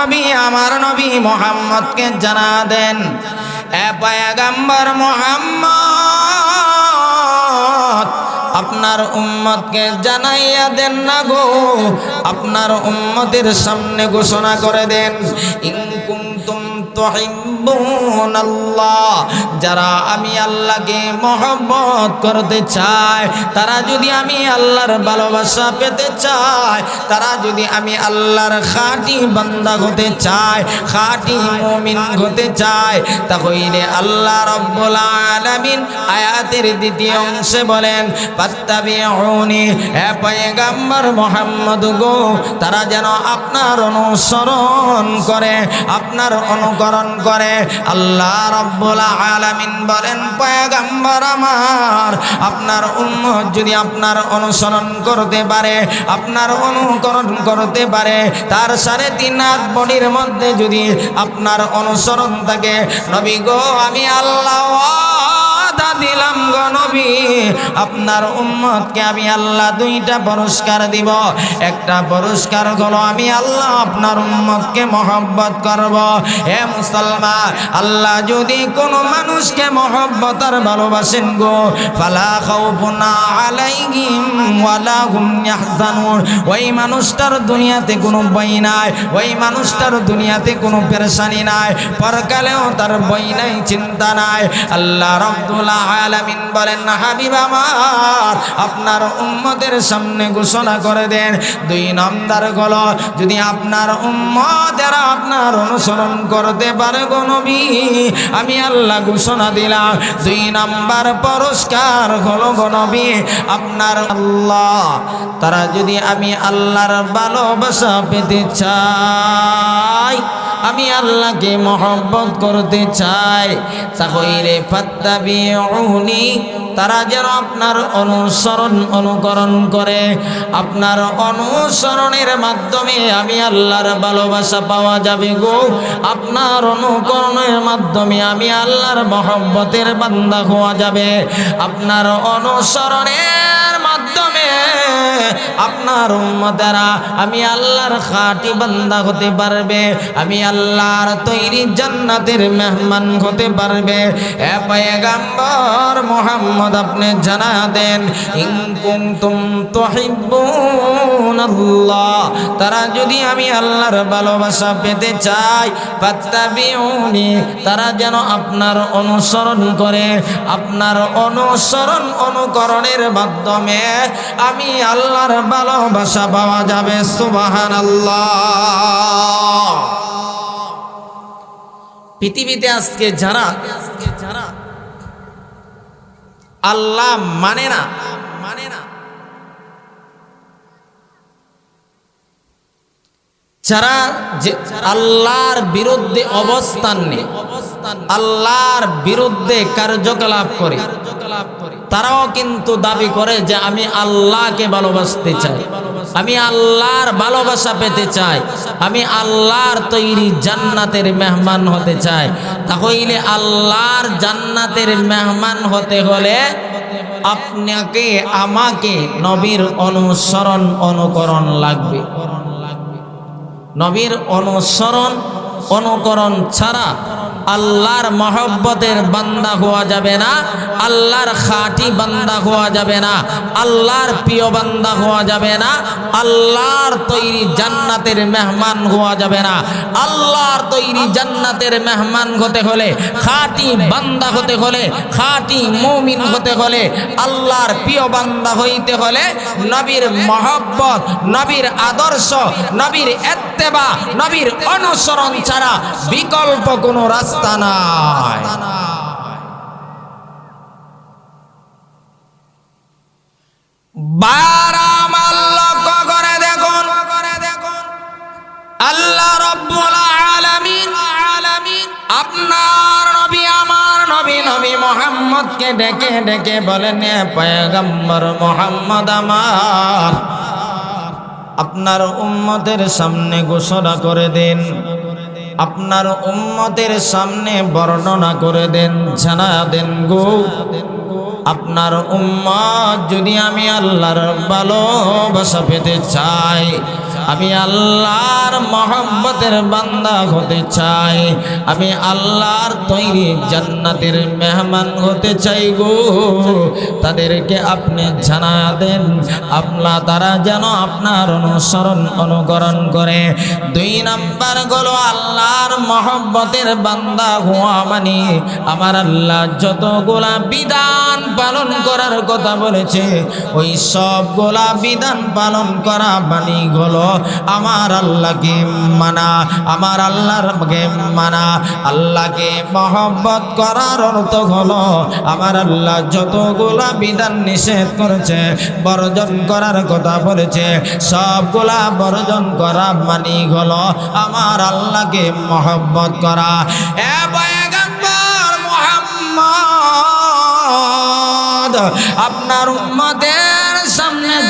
নবী, আমার নবী মোহাম্মদকে জানা দেন। পয়গম্বর মোহাম্মদ, আপনার উম্মতকে জানাইয়া দেন না গো। আপনার উম্মতের সামনে ঘোষণা করে দেন ইনকুন্তুম তুহিব্বুন আল্লাহ যারা আমি আল্লাহকে মহব্বত করতে চায়, তারা যদি আমি আল্লাহর ভালোবাসা পেতে চায়, তারা যদি আমি আল্লাহর খাঁটি বান্দা হতে চায়, খাঁটি মুমিন হতে চায়, তাহলে আল্লাহ রব্বুল আলামিন আয়াতের দ্বিতীয় অংশে বলেন পাত্তাবিউনি হে পয়গম্বর গো, তারা যেন আপনার অনুসরণ করে, আপনার অনুকরণ করে, আল্লাহ রব্বুল আলামিন বলেন, পয়গম্বর আমার, আপনার উম্মত যদি আপনার অনুসরণ করতে পারে, আপনার অনুকরণ করতে পারে, তার সাড়ে তিন হাত বডির মধ্যে যদি আপনার অনুসরণ থাকে, নবী গো, আমি আল্লাহ ওয়াদা দিলাম গো নবী। আপনার উম্মতকে আমি আল্লাহ দুইটা পুরস্কার দিব। একটা পুরস্কার হলো আমি আল্লাহ আপনার উম্মতকে মহব্বত করব। হে মুসলমান, আল্লাহ যদি কোনো মানুষকে মহব্বত আর ভালোবাসেন গো, ফালা খাউফুন আলাইহিম ওয়ালা হুম ইয়াহজানুন। ওই মানুষটার দুনিয়াতে কোনো বই নাই, ওই মানুষটার দুনিয়াতে কোনো পেরেশানি নাই, পরকালেও তার বই নাই, চিন্তা নাই। আল্লাহ আলামিন বলেন, হাবিব আমার, আপনার উম্মতের সামনে ঘোষণা করে দেন, দুই নম্বর হলো, যদি আপনার উম্মতেরা আপনার অনুসরণ করতে পারে গো আমি আল্লাহ ঘোষণা দিলাম, দুই নম্বর পুরস্কার হলো গো আপনার আল্লাহ, তারা যদি আমি আল্লাহর ভালোবাসা পেতে চাই আমি আল্লাহকে মহব্বত করতে চাই। তাহলে ফাত্তাবিউনি, তারা যেন আপনার অনুসরণ অনুকরণ করে। আপনার অনুসরণের মাধ্যমে আমি আল্লাহর ভালোবাসা পাওয়া যাবে গো। আপনার অনুকরণের মাধ্যমে আমি আল্লাহর মহব্বতের বান্দা হওয়া যাবে। আপনার অনুসরণের মাধ্যমে আপনার উম্মতেরা আমি আল্লাহর খাঁটি বান্দা হতে পারবে। আমি আল্লাহর তৈরি জান্নাতের মেহমান হতে পারবে। এ মোহাম্মদ আপনি জানা দেন ইন কুনতুম তুহিব্বুন আল্লাহ তারা যদি আমি আল্লাহর ভালোবাসা পেতে চাই, ফাত্তাবিউনি তারা যেন আপনার অনুসরণ করে। আপনার অনুসরণ অনুকরণের মাধ্যমে আমি আল্লাহর ভালোবাসা পাওয়া যাবে সুবাহান পৃথিবীতে আজকে যারা যারা আল্লাহ মানে না মানে না যারা যে আল্লাহর বিরুদ্ধে অবস্থান নেই অবস্থান আল্লাহর বিরুদ্ধে কার্যকলাপ করে কার্যকলাপ করে। তারাও কিন্তু দাবি করে যে আমি আল্লাহকে ভালোবাসতে চাই। আমি আল্লাহর ভালোবাসা পেতে চাই। আমি আল্লাহর তৈরি জান্নাতের মেহমান হতে চাই। তাহলে আল্লাহর জান্নাতের মেহমান হতে হলে আপনাকে, আমাকে নবীর অনুসরণ, অনুকরণ লাগবে। নবীর অনুসরণ, অনুকরণ ছাড়া আল্লাহর মহব্বতের বান্দা হওয়া যাবে না, আল্লাহর খাঁটি বান্দা হওয়া যাবে না, আল্লাহর প্রিয় বান্দা হওয়া যাবে না, আল্লাহর তৈরি জান্নাতের মেহমান হওয়া যাবে না। আল্লাহর তৈরি জান্নাতের মেহমান হতে হলে, খাঁটি বান্দা হতে হলে, খাঁটি মৌমিন হতে হলে, আল্লাহর প্রিয় বান্দা হইতে হলে নবীর মহব্বত, নবীর আদর্শ, নবীর এত্তেবা নবীর অনুসরণ ছাড়া বিকল্প কোনো রাস্তা নাই। আপনার নবী, আমার নবী নবী ডেকে ডেকে বলেন পয়গম্বর মোহাম্মদ আমার আপনার উম্মতের সামনে ঘোষণা করে দেন। আপনার উম্মতের সামনে বর্ণনা করে দেন, জানা দেন গো। আপনার উম্মত যদি আমি আল্লাহর ভালোবাসা পেতে চাই আমি আল্লাহর মহব্বতের বান্দা হতে চাই। আমি আল্লাহর তৈরি জান্নাতের মেহমান হতে চাই গো। তাদেরকে আপনি জানা দেন। আপনা তারা যেন আপনার অনুসরণ অনুকরণ করে। দুই নাম্বারগুলো আল্লাহর মহব্বতের বান্দা হওয়া মানে আমার আল্লাহ যতগুলা বিধান পালন করার কথা বলেছে, ওই সবগুলা বিধান পালন করা মানে হলো আমার আল্লাহ আল্লাহকে মানা, আমার আল্লাহরকে মানা। আল্লাহকে মহব্বত করার অর্থ হলো, আমার আল্লাহ যতগুলা বিধান নিষেধ করেছে, বর্জন করার কথা বলেছে, সবগুলা বর্জন করা মানি হলো আমার আল্লাহকে মহব্বত করা। আপনার উম্মতের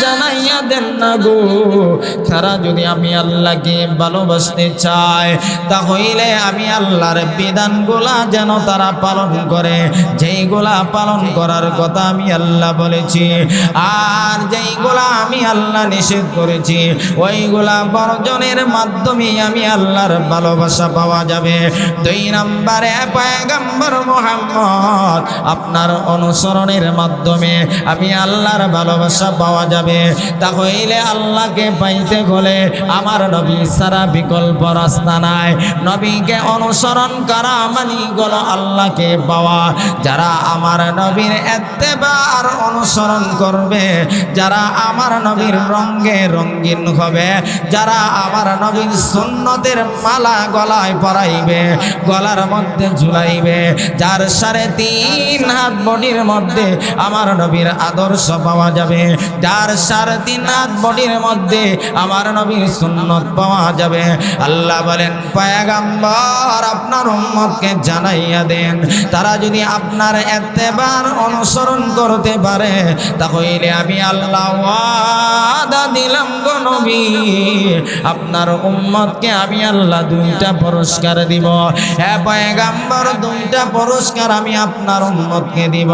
জানাইয়া দেন না গো। তারা যদি আমি আল্লাহকে ভালোবাসতে চায় তাহলে আমি আল্লাহর বিধানগুলা যেন তারা পালন করে। যেইগুলা পালন করার কথা আমি আল্লাহ বলেছি, আর যেইগুলা আমি আল্লাহ নিষেধ করেছি, ওইগুলা বর্জনের মাধ্যমে আমি আল্লাহর ভালোবাসা পাওয়া যাবে। দুই নম্বরে, পয়গম্বর মোহাম্মদ, আপনার অনুসরণের মাধ্যমে আমি আল্লাহর ভালোবাসা পাওয়া যাবে। তাহলে আল্লাহকে পাইতে হলে আমার নবী সারা বিকল্প রাস্তা নাই। নবীকে অনুসরণ করা মানি গেল আল্লাহকে পাওয়া। যারা আমার নবীর এত্তেবার অনুসরণ করবে, যারা আমার নবীর রঙ্গে রঙ্গিন হবে, যারা আমার নবীর সুন্নতের মালা গলায় পরাইবে, গলার মধ্যে ঝুলাইবে, যার সাড়ে তিন হাত বডির মধ্যে আমার নবীর আদর্শ পাওয়া যাবে যার সাড়ে তিন হাত বডির মধ্যে আমার নবীর সুন্নত পাওয়া যাবে। আল্লাহ বলেন, পায়াগাম্বার আপনার উম্মতকে জানাইয়া দেন। তারা যদি আপনার এতেবার অনুসরণ করতে পারে, তাহলে আমি আল্লাহ ওয়াদা দিলাম গো নবী। আপনার উম্মতকে আমি আল্লাহ দুইটা পুরস্কার দিব। হ্যাঁ পয়গাম্বর, দুইটা পুরস্কার আমি আপনার উম্মতকে দিব।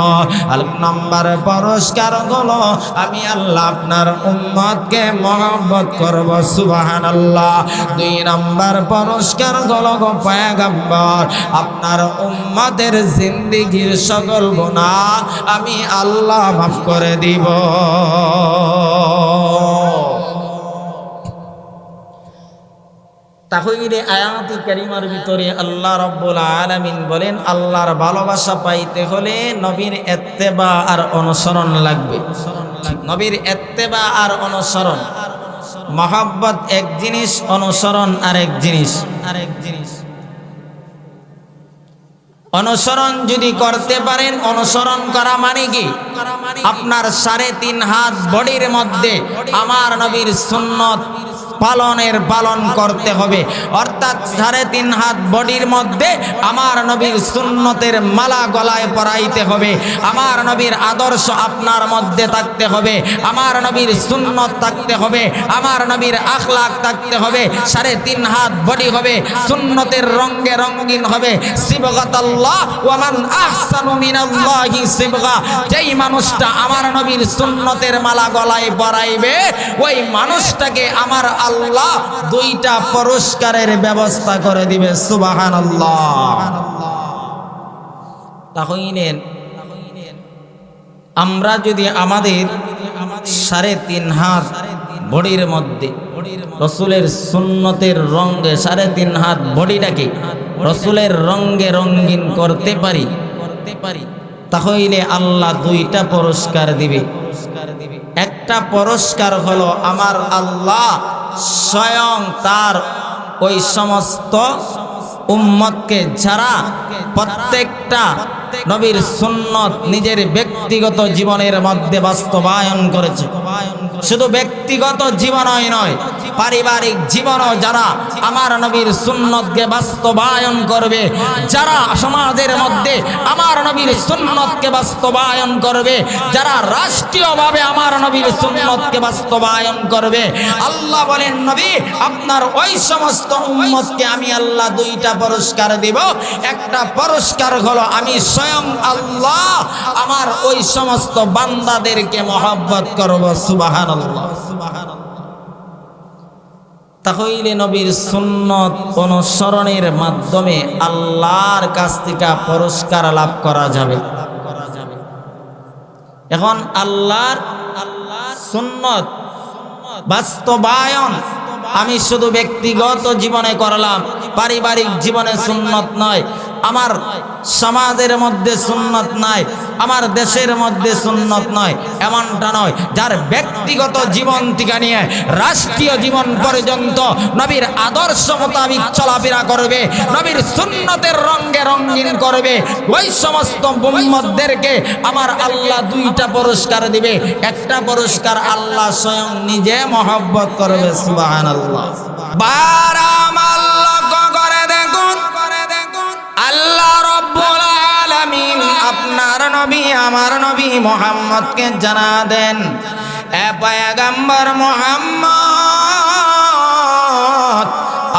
আল নম্বর পুরস্কার হলো আমি আল্লাহ আপনার উম্মতকে মহব্বত করব সুবাহান আল্লাহ দুই নম্বর পুরস্কার হলো গো পয়গম্বর, আপনার উম্মতের জিন্দিগির সকল গুনাহ আমি আল্লাহ মাফ করে দিব। তাহলে আয়াতি কারিমার ভিতরে আল্লাহ রব্বুল আলামিন বলেন, আল্লাহর ভালোবাসা পাইতে হলে নবীর এত্তেবা আর অনুসরণ লাগবে। নবীর এত্তেবা আর অনুসরণ। মহাব্বত এক জিনিস, অনুসরণ আরেক জিনিস আরেক জিনিস। অনুসরণ যদি করতে পারেন, অনুসরণ করা মানে কি? আপনার সাড়ে তিন হাত বডির মধ্যে আমার নবীর সুন্নত পালনের পালন করতে হবে। অর্থাৎ সাড়ে তিন হাত বডির মধ্যে আমার নবীর সুন্নতের মালা গলায় পরাইতে হবে। আমার নবীর আদর্শ আপনার মধ্যে থাকতে হবে। আমার নবীর সুন্নত থাকতে হবে। আমার নবীর আখলাক থাকতে হবে। সাড়ে তিন হাত বডি হবে। সুন্নতের রঙ্গে রঙ্গিন হবে। শিবগা যেই মানুষটা আমার নবীর সুন্নতের মালা গলায় পরাইবে, ওই মানুষটাকে আমার আল্লাহ দুইটা পুরস্কারের ব্যবস্থা করে দিবে সুবাহান আমরা যদি আমাদের সাড়ে তিন হাত বডির মধ্যে, রসুলের সুন্নতের রঙ্গে সাড়ে তিন হাত বডিটাকে রসুলের রঙ্গে রঙ্গিন করতে পারি করতে পারি তাহলে আল্লাহ দুইটা পুরস্কার দিবে। একটা পুরস্কার হলো আমার আল্লাহ স্বয়ং তার ওই সমস্ত উম্মতকে যারা প্রত্যেকটা নবীর সুন্নত নিজের ব্যক্তিগত জীবনের মধ্যে বাস্তবায়ন করেছে। শুধু ব্যক্তিগত জীবনই নয়, পারিবারিক জীবনও যারা আমার নবীর সুন্নতকে বাস্তবায়ন করবে, যারা সমাজের মধ্যে আমার নবীর সুন্নতকে বাস্তবায়ন করবে, যারা রাষ্ট্রীয়ভাবে আমার নবীর সুন্নতকে বাস্তবায়ন করবে, আল্লাহ বলেন, নবী, আপনার ওই সমস্ত উম্মতকে আমি আল্লাহ দুইটা পুরস্কার দিব। একটা পুরস্কার হলো আমি স্বয়ং আল্লাহ আমার ওই সমস্ত বান্দাদেরকে মহব্বত করব সুবাহান আল্লাহ তাহলে নবীর সুন্নত অনুসরণের মাধ্যমে আল্লাহর কাছ থেকে পুরস্কার লাভ করা যাবে। এখন আল্লাহর আল্লাহর সুন্নত বাস্তবায়ন আমি শুধু ব্যক্তিগত জীবনে করলাম, পারিবারিক জীবনে সুন্নত নয় আমার সমাজের মধ্যে সুন্নত নাই, আমার দেশের মধ্যে সুন্নত নয়, এমনটা নয়। যার ব্যক্তিগত জীবন থেকে নিয়ে রাষ্ট্রীয় জীবন পর্যন্ত নবীর আদর্শ মোতাবিক চলাফেরা করবে, নবীর সুন্নতের রঙ্গে রঙ্গিন করবে, ওই সমস্ত মোহাম্মদদেরকে আমার আল্লাহ দুইটা পুরস্কার দিবে। একটা পুরস্কার আল্লাহ স্বয়ং নিজে মহব্বত করবে সুবাহান আল্লাহ বারাম আল্লাহ আল্লাহ রব্বুল আলামিন আপনার নবী, আমার নবী মোহাম্মদকে জানা দেন। এ পয়গম্বর মোহাম্মদ,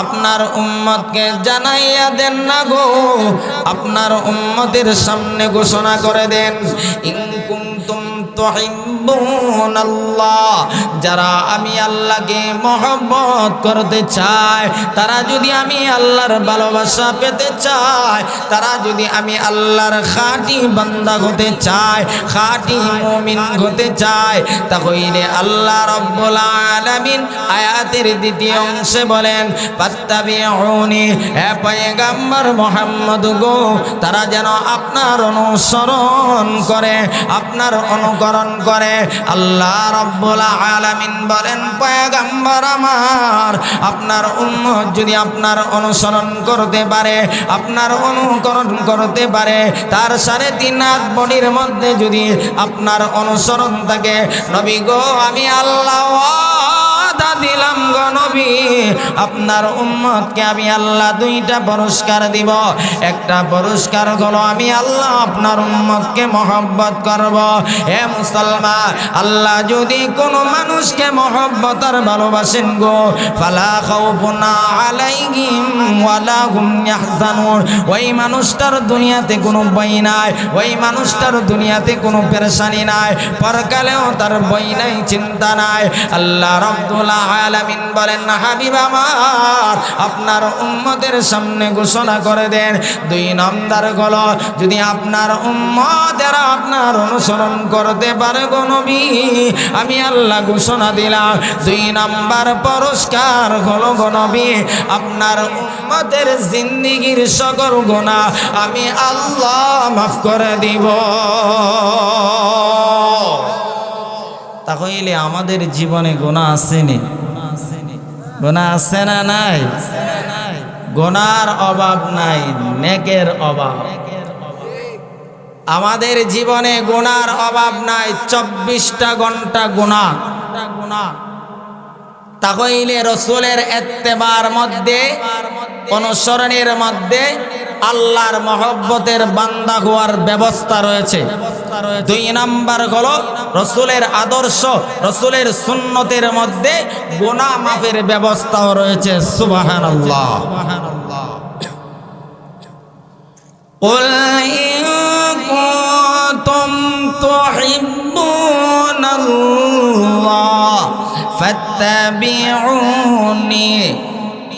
আপনার উম্মতকে জানাইয়া দেন না গো। আপনার উম্মতের সামনে ঘোষণা করে দেন ইনকুন্তুম তুহিব্বুন আল্লাহ যারা আমি আল্লাহকে মহব্বত করতে চায় তারা যদি আমি আল্লাহর ভালোবাসা পেতে চায় তারা যদি আমি আল্লাহর খাঁটি বান্দা হতে চায় খাঁটি মুমিন হতে চায় তাহলে আল্লাহ রব্বুল আলামিন আয়াতের দ্বিতীয় অংশে বলেন পাত্তাবিউনি হে পয়গম্বর মোহাম্মদ গো, তারা যেন আপনার অনুসরণ করে, আপনার অনুকরণ করে, আল্লাহ রব্বুল আলামিন বলেন, পয়গম্বর আমার, আপনার উম্মত যদি আপনার অনুসরণ করতে পারে, আপনার অনুকরণ করতে পারে, তার সাড়ে তিন হাত বডির মধ্যে যদি আপনার অনুসরণ থাকে, নবী গো, আমি আল্লাহ ওয়াদা দিলাম গো নবী। আপনার উম্মতকে আমি আল্লাহ দুইটা পুরস্কার দিব। একটা পুরস্কার হলো আমি আল্লাহ আপনার উম্মতকে মহব্বত করব। হে মুসলমান, আল্লাহ যদি কোনো মানুষকে মহব্বত আর ভালোবাসেন গো, ফালা খাউফুন আলাইহিম ওয়ালা হুম ইয়াহজানুন। ওই মানুষটার দুনিয়াতে কোনো বই নাই, ওই মানুষটার দুনিয়াতে কোনো পেরেশানি নাই, পরকালেও তার বই নাই, চিন্তা নাই। আল্লাহ রব্বুল আলামিন বলেন, হাবিব আমার, আপনার উম্মতের সামনে ঘোষণা করে দেন, দুই নম্বর গলো যদি আপনার উম্মতেরা আপনার অনুসরণ করতে পারে গো নবী, আমি আল্লাহ ঘোষণা দিলাম। দুই নম্বর পুরস্কার হলো গো নবী, আপনার উম্মতের জিন্দিগির সকল গুণা আমি আল্লাহ মাফ করে দিব। তাহলে আমাদের জীবনে গোনা আসেনি। গোনা আছে না নাই? গোনার অভাব নাই, নেকের অভাব। আমাদের জীবনে গোনার অভাব নাই, চব্বিশটা ঘণ্টা গোনা গোনা তাহলে রসুলের এত্তেবার মধ্যে, অনুসরণের মধ্যে আল্লাহর মহব্বতের বান্দা হওয়ার ব্যবস্থা রয়েছে দুই নাম্বার হলো রসুলের আদর্শ রসুলের সুন্নতের মধ্যে গোনা মাফের ব্যবস্থাও রয়েছে সুবাহান আল্লাহ قل إن كنتم تحبون الله فاتبعوني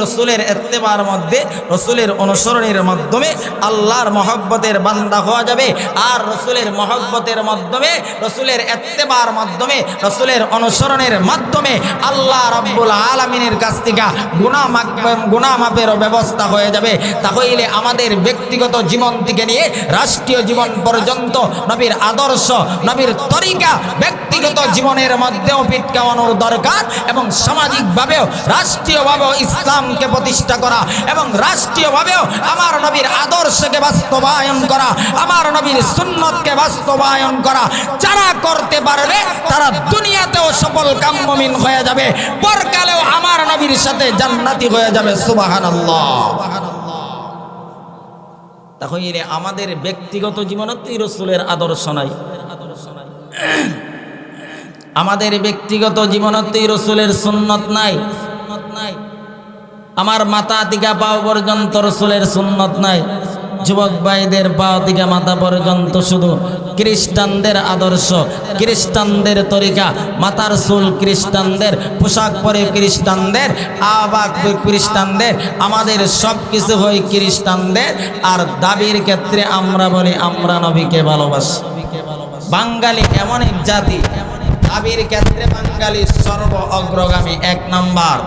রসুলের এত্তেবার মধ্যে, রসুলের অনুসরণের মাধ্যমে আল্লাহর মহব্বতের বান্দা হওয়া যাবে। আর রসুলের মহব্বতের মাধ্যমে, রসুলের এত্তেবার মাধ্যমে, রসুলের অনুসরণের মাধ্যমে আল্লাহ রব্বুল আলমিনের কাছ থেকে গুণা গুণা মাপেরও ব্যবস্থা হয়ে যাবে। তাহলে আমাদের ব্যক্তিগত জীবন থেকে নিয়ে রাষ্ট্রীয় জীবন পর্যন্ত নবীর আদর্শ, নবীর তরিকা ব্যক্তিগত জীবনের মধ্যেও পিটকাওয়ানোর দরকার এবং সামাজিকভাবেও, রাষ্ট্রীয়ভাবেও ইসলামকে প্রতিষ্ঠা করা এবং রাষ্ট্রীয়ভাবেও আমার নবীর আদর্শকে বাস্তবায়ন করা, আমার নবীর সুন্নতকে বাস্তবায়ন করা। যারা করতে পারবে, তারা দুনিয়াতেও সফল কাম্যমিন হয়ে যাবে। পরকালেও আমার নবীর সাথে জান্নাতি হয়ে যাবে। সুবাহান তাহলে আমাদের ব্যক্তিগত জীবনতেই রসুলের আদর্শ নাই। আমাদের ব্যক্তিগত জীবনতেই রসুলের সুন্নত নাই। আমার মাথা দিকা পাও পর্যন্ত রসুলের সুন্নত নাই। যুবক ভাইদের পাও দিকা মাথা পর্যন্ত শুধু খ্রিস্টানদের আদর্শ, খ্রিস্টানদের তরিকা। মাথার চুল খ্রিস্টানদের, পোশাক পরে খ্রিস্টানদের, আবাক খ্রিস্টানদের, আমাদের সব কিছু হয় খ্রিস্টানদের। আর দাবির ক্ষেত্রে আমরা বলি, আমরা নবীকে ভালোবাসি। বাঙালি এমন এক জাতি দাবির ক্ষেত্রে বাঙালি সর্ব অগ্রগামী এক নাম্বার।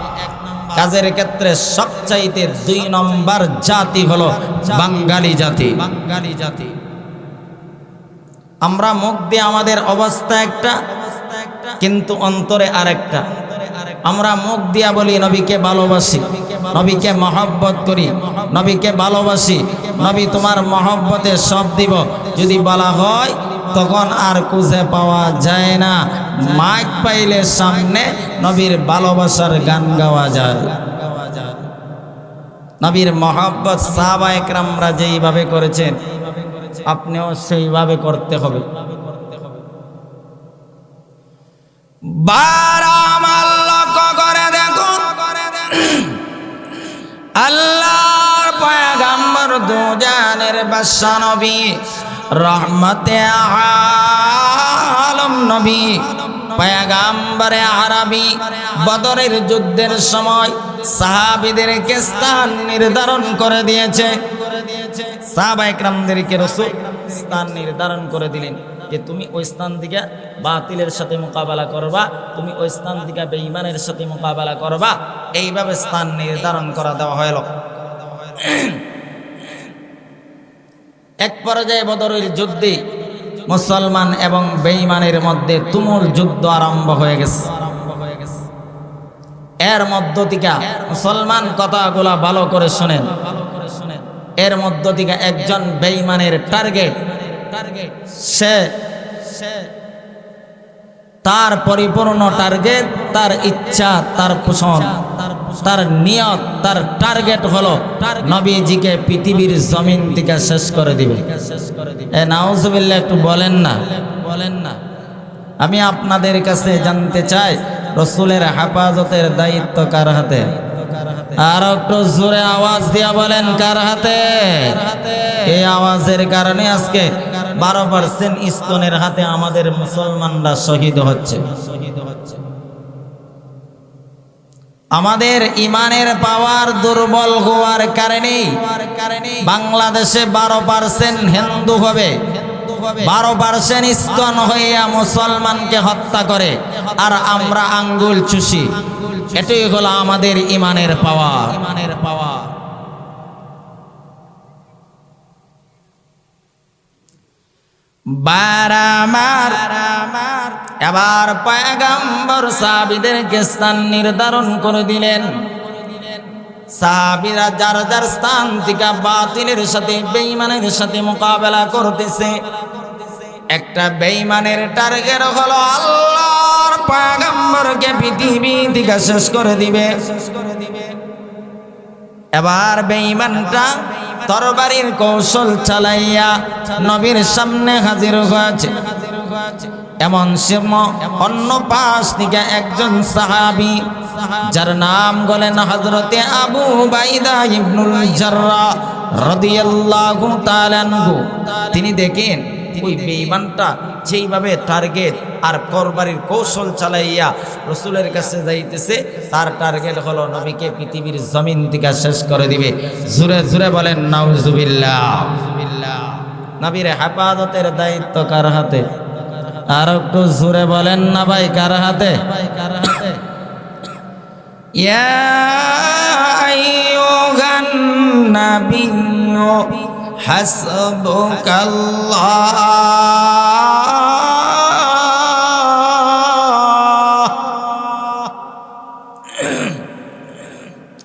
কাজের ক্ষেত্রে সবচাইতে দুই নম্বর জাতি হলো বাঙালি জাতি। বাঙালি জাতি। আমরা মুখ দিয়ে আমাদের অবস্থা একটা কিন্তু অন্তরে আরেকটা। আমরা মুখ দিয়া বলি নবীকে ভালোবাসি নবীকে মহব্বত করি নবীকে ভালোবাসি নবী তোমার মহব্বতে সব দিব। যদি বলা হয় তখন আর খুঁজে পাওয়া যায় না। মাইক পাইলে সামনে নবীর ভালোবাসার গান গাওয়া যায়। নবীর মহব্বত সাহাবা একরামরা যেইভাবে করেছেন, আপনিও সেইভাবে করতে হবে। করে দেখুন। আল্লাহর পয়গাম্বর দুজানের বাদশা নবী রহমতে আলম নবী, পয়গাম্বরে আরবি, বদরের যুদ্ধের সময় সাহাবিদেরকে স্থান নির্ধারণ করে দিয়েছে। সাহাবা একরামদেরকে রসুল স্থান নির্ধারণ করে দিলেন যে তুমি ওই স্থান থেকে বাতিলের সাথে মোকাবেলা করবা, তুমি ওই স্থান থেকে বেঈমানের সাথে মোকাবেলা করবা। এইভাবে স্থান নির্ধারণ করা দেওয়া হলো এক পর্যায়ে বদরের যুদ্ধে মুসলমান এবং বেঈমানের মধ্যে তুমুল যুদ্ধ আরম্ভ হয়ে গেছে। এর মধ্য থেকে মুসলমান কথাগুলা ভালো করে শোনেন। এর মধ্য থেকে একজন বেঈমানের টার্গেট, সে তার পরিপূর্ণ টার্গেট, তার ইচ্ছা, তার পোষণ। তার নিয়ত, তার টার্গেট হলো নবীজিকে পৃথিবীর জমিন থেকে শেষ করে দিবে। এ, নাউজুবিল্লাহ, একটু বলেন না। বলেন না আমি আপনাদের কাছে জানতে চাই, রসুলের হেফাজতের দায়িত্ব কার হাতে? আর একটু জোরে আওয়াজ দিয়া বলেন, কার হাতে? এই আওয়াজের কারণে আজকে বারো পার্সেন্ট স্তনের হাতে আমাদের মুসলমানরা শহীদ হচ্ছে শহীদ হচ্ছে। আমাদের ইমানের পাওয়ার দুর্বল হওয়ার কারণে বাংলাদেশে বারো পার্সেন্ট হিন্দু হবে। বারো পার্সেন্ট ইস্কন হইয়া মুসলমানকে হত্যা করে। আর আমরা আঙ্গুল চুষি। এটাই হলো আমাদের ইমানের পাওয়ার। ইমানের পাওয়া বারামার এবার পয়গাম্বর সাহাবিদেরকে স্থান নির্ধারণ করে দিলেন। সাহাবিরা যার যার স্থান থেকে বাতিলের সাথে, বেঈমানের সাথে মোকাবেলা করতেছে। একটা বেঈমানের টার্গেট হলো আল্লাহর পয়গাম্বরকে পৃথিবী থেকে শেষ করে দিবে। এবার বেঈমানটা তরবারির কৌশল চালাইয়া নবীর সামনে হাজির হয়েছে। এমন সিম অন্য পাশ থেকে একজন সাহাবি, যার নাম বলেন হজরতে আবু বাইদা ইবনুল জাররা রাদিয়াল্লাহু তাআলা তিনি দেখেন ওই বেঈমানটা যেইভাবে টার্গেট আর করবারির কৌশল চালাইয়া রসুলের কাছে যাইতেছে তার টার্গেট হলো নবীকে পৃথিবীর জমিন থেকে শেষ করে দিবে। জুরে জুরে বলেন নাউজুবিল্লাহ। নবীর হেফাজতের দায়িত্ব কার হাতে? আর একটু জুরে বলেন না ভাই কার হাতে কার হাতে? ইয়া আইয়ুহান নাবিয়্যু। হাসবুকাল্লাহ।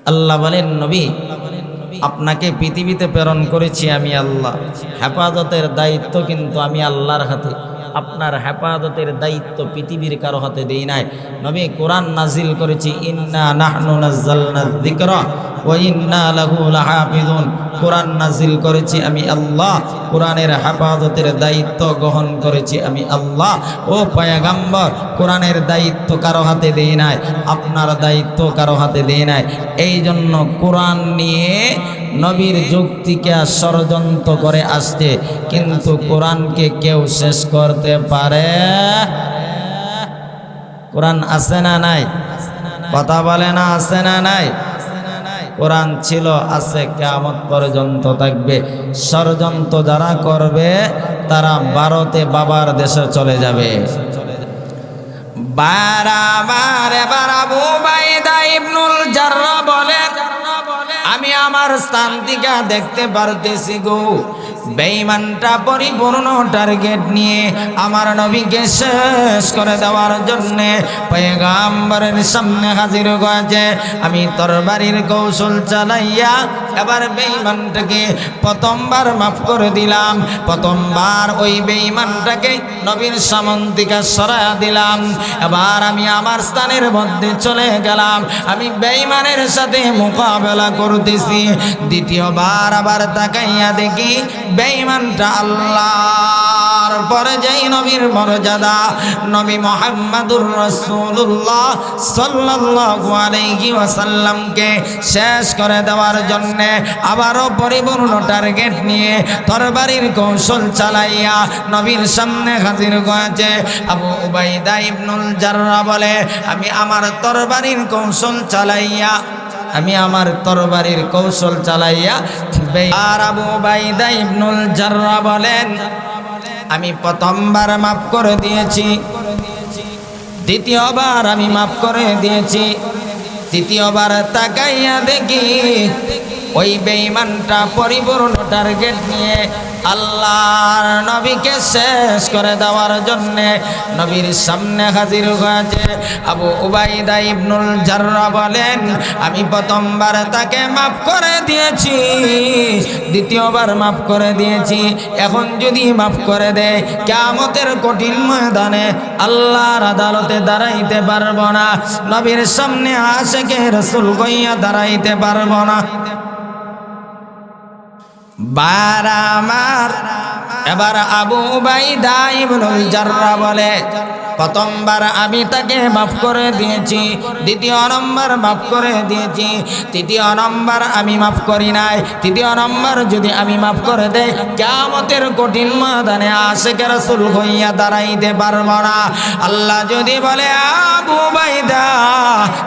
আল্লাহ বলেন, নবী, আপনাকে পৃথিবীতে প্রেরণ করেছি আমি আল্লাহ। হেফাজতের দায়িত্ব কিন্তু আমি আল্লাহর হাতে। আপনার হেফাজতের দায়িত্ব পৃথিবীর কারও হাতে দেই নাই। নবী কোরআন নাজিল করেছি, ইন্না নাহনু নাজ্জালনা যিকরা ওয়া ইন্না লাহু লাহাফিজুন কোরআন নাজিল করেছি আমি আল্লাহ, কোরআনের হেফাজতের দায়িত্ব গ্রহণ করেছি আমি আল্লাহ। ও পয়গাম্বর, কোরআনের দায়িত্ব কারও হাতে দেই নাই, আপনার দায়িত্ব কারও হাতে দেই নাই। এই জন্য কোরআন নিয়ে নবীর যুক্তিকে ষড়যন্ত্র করে আসছে কিন্তু কোরআনকে কেউ শেষ করতে পারে। কোরআন আছে না নাই? কথা বলে না, আছে না নাই? কোরআন ছিল, আছে কেমন পর্যন্ত থাকবে। ষড়যন্ত্র যারা করবে, তারা ভারতে বাবার দেশে চলে যাবে। বারাবার এবার আবু বাইদা ইবনুল জাররা বলেন আমি আমার স্থান দিকা দেখতে পারতেছি গো। বেঈমানটা পরিপূর্ণ টার্গেট নিয়ে আমার নবীকে শেষ করে দেওয়ার জন্য পয়গাম্বরের সামনে হাজির হয়েছে। আমি তরবারির কৌশল চালাইয়া এবার বেঈমানটাকে প্রথমবার মাফ করে দিলাম। প্রথমবার ওই বেঈমানটাকে নবীর সামন্তিকা সরায়া দিলাম। এবার আমি আমার স্থানের মধ্যে চলে গেলাম। আমি বেঈমানের সাথে মোকাবেলা করতেছি। দ্বিতীয়বার আবার তাকাইয়া দেখি বেঈমানটা আল্লাহর পরে যেই নবীর মর্যাদা, নবী মোহাম্মদুর রাসূলুল্লাহ সাল্লাল্লাহু আলাইহি ওয়াসাল্লামকে শেষ করে দেওয়ার জন্যে আবারও পরিপূর্ণ টার্গেট নিয়ে তরবারির কৌশল চালাইয়া নবীর সামনে হাজির হয়েছে। আবু উবাইদা ইবনুল জাররা বলে, আমি আমার তরবারির কৌশল চালাইয়া আমি আমার তরবারির কৌশল চালাইয়া আর আবু বাইদা ইবনুল জাররা বলেন, আমি প্রথমবার মাফ করে দিয়েছি। দ্বিতীয়বার আমি মাফ করে দিয়েছি। তৃতীয়বার তাকাইয়া দেখি ওই বেঈমানটা পরিপূর্ণ টার্গেট নিয়ে আল্লাহর নবীকে শেষ করে দেওয়ার জন্যে নবীর সামনে হাজির হয়েছে। আবু উবাইদা ইবনুল জাররা বলেন, আমি প্রথমবার তাকে মাফ করে দিয়েছি, দ্বিতীয়বার মাফ করে দিয়েছি। এখন যদি মাফ করে দেয় কেমতের কঠিন ময়দানে আল্লাহর আদালতে দাঁড়াইতে পারব না। নবীর সামনে আশেকে রসুল গইয়া দাঁড়াইতে পারব না। বারামার এবার আবু বাই দাই বলে প্রথমবার আমি তাকে মাফ করে দিয়েছি, দ্বিতীয় নম্বর মাফ করে দিয়েছি, তৃতীয় নম্বর আমি মাফ করি নাই, তৃতীয় নম্বর যদি আমি মাফ করে দেই কেমতের কঠিন মাদানে আশেখ রসুল হইয়া দাঁড়াইতে পারব না। আল্লাহ যদি বলে, আবু বাইদা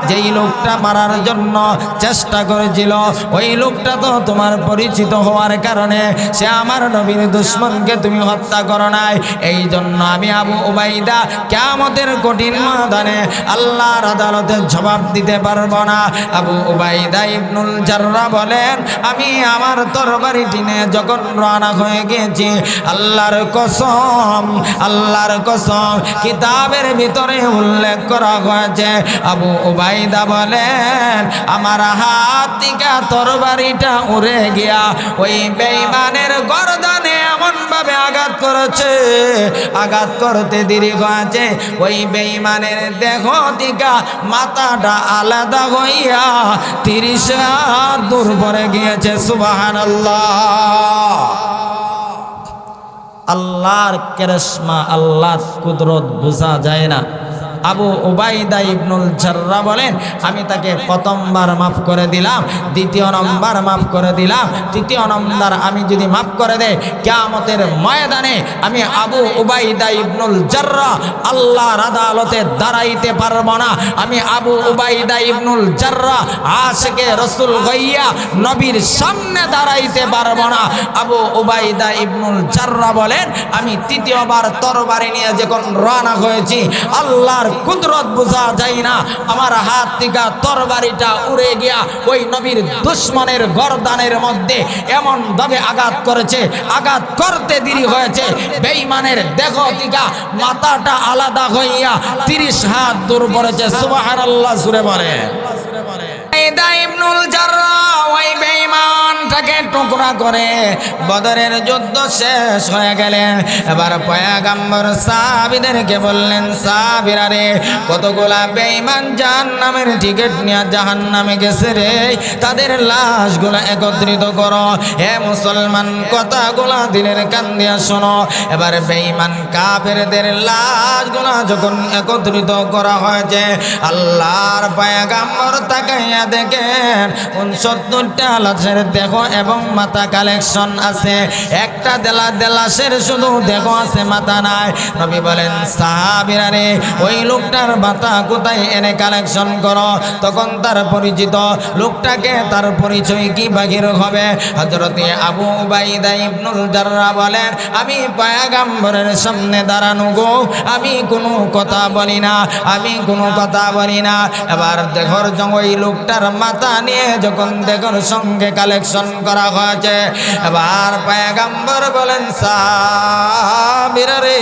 যেই লোকটা মারার জন্য চেষ্টা করেছিল, ওই লোকটা তো তোমার পরিচিত হওয়ার কারণে সে আমার নবীর দুশ্মনকে তুমি হত্যা করো নাই এই জন্য আমি আবু ওবাইদা কেমতের কঠিন মাদানে আল্লাহর আদালতে জবাব দিতে পারব না। আবু ওবাইদা ইবনুল জাররা বলেন, আমি আমার তরবারি টিনে যখন রানা হয়ে গেছি আল্লাহর কসম আল্লাহর কসম, কিতাবের ভিতরে উল্লেখ করা হয়েছে। আবু ওবাইদা বলেন, আমার হাত থেকে তরবারিটা উড়ে গিয়া ওই বেঈমানের গরদানে এমন ভাবে আঘাত করেছে, আঘাত করতে দেরি হয়েছে। ওই বেইমানের দেহ দিকা মাথাটা আলাদা হইয়া তিরিশ হাত দূর পরে গিয়েছে সুবাহান আল্লাহর কেরসমা আল্লাহর কুদরত বোঝা যায় না। আবু ওবাইদা ইবনুল জাররা বলেন, আমি তাকে প্রথমবার মাফ করে দিলাম, দ্বিতীয় নম্বর মাফ করে দিলাম, তৃতীয় নম্বর আমি যদি মাফ করে দেয় কেয়ামতের ময়দানে আমি আবু উবাইদা ইবনুল জাররা আল্লাহর আদালতে দাঁড়াইতে পারব না। আমি আবু উবাইদা ইবনুল জাররা আশকে রসুল গইয়া নবীর সামনে দাঁড়াইতে পারব না। আবু উবাইদা ইবনুল জাররা বলেন, আমি তৃতীয়বার তরবারি নিয়ে যখন রানা হয়েছি, আল্লাহর কুদরত বোঝা যায় না। আমার হাত থেকে তরবারিটা উড়ে গিয়া ওই নবীর দুশ্মনের গরদানের মধ্যে এমন দবে আঘাত করেছে, আঘাত করতে দেরি হয়েছে। বেইমানের দেহ থেকে মাথাটা আলাদা হইয়া তিরিশ হাত দূর পড়েছে। সুবাহ আল্লাহ সুরে বলে উবাইদা ইবনুল করে বদরের যুদ্ধ শেষ হয়ে গেলে। এবার পয়াগাম্বর সাহাবীদেরকে বললেন, সাহাবীরা রে, কতগুলা বেঈমান জাহান্নামের টিকিট নিয়ে জাহান্নামে গেছে রে। তাদের লাশগুলা একত্রিত করো। হে মুসলমান, কথাগুলা দিলের কান দিয়া শোনো। এবার বেঈমান কাফেরদের লাশগুলা যখন একত্রিত করা হয়েছে, আল্লাহর পায়গাম্বর তাকাইয়া দেখেন, উনসত্তরটা লাশের দেখো এবং মাথা কালেকশন আছে। একটা দেলা দেলাসের শুধু দেখো আছে, মাথা নাই। নবী বলেন, সাহাবিরা রে, ওই লোকটার মাথা কোথায় এনে কালেকশন করো? তখন তার পরিচিত লোকটাকে তার পরিচয় কি বাগির হবে? হজরতে আবু বাইদা ইবনুল জাররা বলেন, আমি পায়াগাম্বরের সামনে দাঁড়ানো গো, আমি কোনো কথা বলি না, আমি কোনো কথা বলি না। এবার দেখর ওই লোকটার মাথা নিয়ে যখন দেখর সঙ্গে কালেকশন করা হয়েছে, এবার পায়াগাম্বর বলেন সাবিরা রে,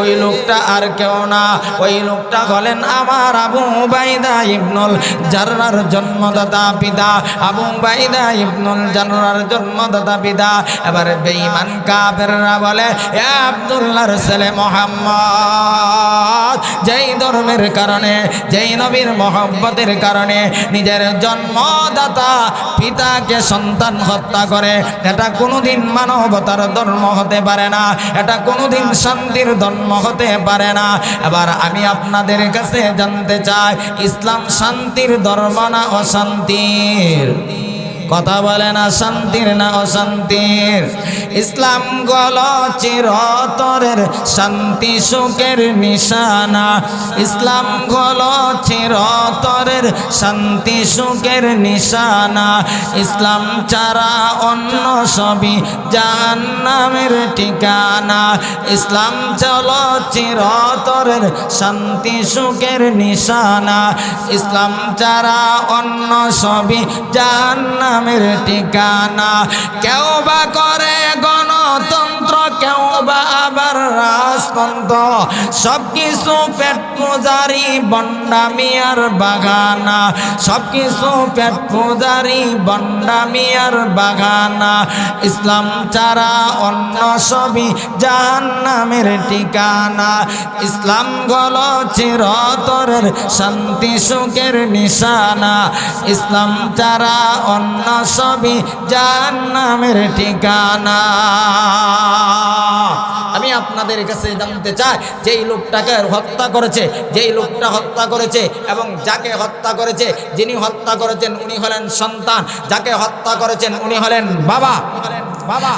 ওই লোকটা আর কেউ না। ওই লোকটা হলেন আমার আবু বাইদা ইবনুল জাররার জন্মদাতা পিতা। আবু বাইদা ইবনুল জাররার জন্মদাতা পিতা। এবার বেঈমান কাফেররা বলে, এ আব্দুল্লাহর ছেলে মোহাম্মদ, যেই ধর্মের কারণে, যেই নবীর মোহাম্মতের কারণে, নিজের জন্মদাতা পিতাকে সন্তান হত্যা করে, এটা কোনোদিন মানবতার ধর্ম হতে পারে না, এটা কোনোদিন শান্তির ধর্ম হতে পারে না। এবার আমি আপনাদের কাছে জানতে চাই, ইসলাম শান্তির ধর্ম না অশান্তির? কথা বলে না, শান্তির না অশান্তির। ইসলাম গল চিরতরের, শান্তি সুখের নিশানা। ইসলাম গল চিরতরের, শান্তি সুখের নিশানা। ইসলাম চারা অন্য সবই জাহান্নামের ঠিকানা। ইসলাম চল চিরতরের, শান্তি সুখের নিশানা। ইসলাম চারা অন্য সবই জাহান্নামের ঠিকানা। কেউ বা করে রাজতন্ত্র সব কিছু পেট পূজারি, বন্ডামিয়ার বাগানা। সব কিছু পেট পূজারি, বন্ডামিয়ার বাগানা। ইসলাম চারা অন্য সবই জাহান্নামের ঠিকানা। ইসলাম গল চিরতরের শান্তি সুখের নিশানা। ইসলাম চারা অন্য সবই জাহান্নামের ঠিকানা। আমি আপনাদের কাছে জানতে চায়, যেই লোকটাকে হত্যা করেছে, যেই লোকটা হত্যা করেছে এবং যাকে হত্যা করেছে, যিনি হত্যা করেছেন উনি হলেন সন্তান, যাকে হত্যা করেছেন উনি হলেন বাবা বাবা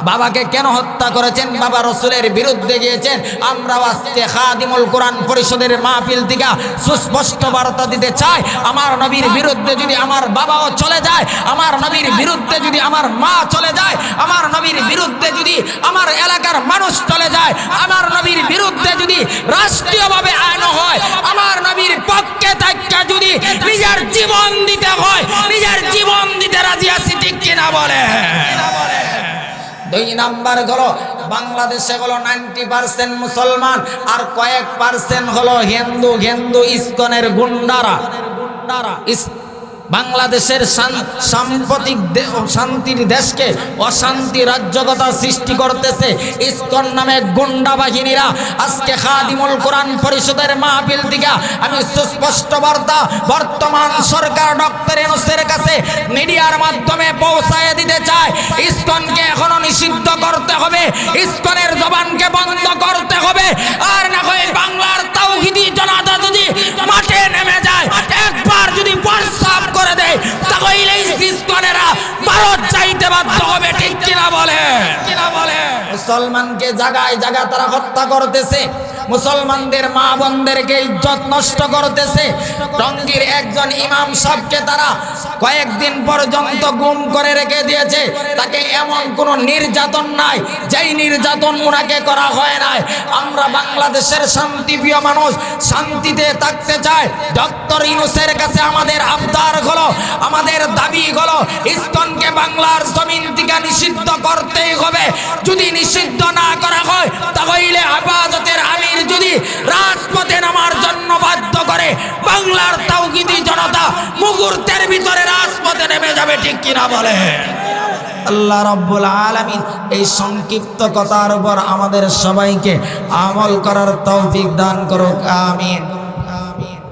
বাবাকে কেন হত্যা করেছেন? বাবা রসুলের বিরুদ্ধে গিয়েছেন। আমরাও আজকে খাদিমুল কোরআন পরিষদের মাহফিল থেকে সুস্পষ্ট বার্তা দিতে চাই। আমার নবীর বিরুদ্ধে যদি আমার বাবাও চলে যায়, আমার নবীর বিরুদ্ধে যদি আমার মা চলে যায়, আমার নবীর বিরুদ্ধে যদি আমার এলাকার মানুষ চলে যায়, আমার নবীর বিরুদ্ধে যদি রাষ্ট্রীয়ভাবে আইন হয়, আমার নবীর পক্ষে থাকা যদি নিজের জীবন দিতে হয়, নিজের জীবন দিতে রাজি আছি, ঠিক কিনা বলে দুই নাম্বার হলো, বাংলাদেশে হলো নাইনটি পার্সেন্ট মুসলমান আর কয়েক পার্সেন্ট হলো হিন্দু। হিন্দু ইস্কনের গুন্ডারা। ইস- বাংলাদেশের সাম্প্রতিক শান্তির দেশকে অশান্তি রাজ্যকতা সৃষ্টি করতেছে। ইস্কন নামে গুন্ডা বাহিনীরা। আজকে খাদিমুল কোরআন পরিষদের মাহফিল দিকা আমি সুস্পষ্ট বার্তা বর্তমান সরকার ডক্টর এনুসের কাছে মিডিয়ার মাধ্যমে পৌঁছায় দিতে চায়। ইস্কনকে এখনও নিষিদ্ধ করতে হবে। ইস্কনের জবানকে বন্ধ করতে হবে। আর না হয় বাংলার তাওহিদি জনতা যদি মাঠে নেমে যায়, একবার যদি প্রস্তাব করে দেয় তাহলে ইস্কনেরা ভারত চাইতে বাধ্য হবে ঠিক কিনা বলে কিনা বলে মুসলমানকে জাগায় জায়গা তারা হত্যা করতেছে। মুসলমানদের মা বোনদেরকে ইজ্জত নষ্ট করতেছে। টঙ্গীর একজন ইমাম সাহেবকে তারা কয়েকদিন পর্যন্ত গুম করে রেখে দিয়েছে। তাকে এমন কোনো নির্যাতন নাই, যেই নির্যাতন ওনাকে করা হয় নাই। আমরা বাংলাদেশের শান্তিপ্রিয় মানুষ, শান্তিতে থাকতে চাই। ডক্টর ইনুসের কাছে আমাদের আবদার হলো, আমাদের দাবি হলো ইস্তনকে বাংলার জমিন থেকে নিষিদ্ধ করতেই হবে। যদি নিষিদ্ধ না করা হয় তাহলে হেফাজতের আমির যদি রাজপথে নামার জন্য বাধ্য করে, বাংলার তাওকিদি জনতা মুহূর্তের ভিতরে রাজ জান্নাতে নেমে যাবে, ঠিক কিনা বলে? আল্লাহ রব্বুল আলামিন এই সংক্ষিপ্ত কথার উপর আমাদের সবাইকে আমল করার তৌফিক দান করুক, আমিন।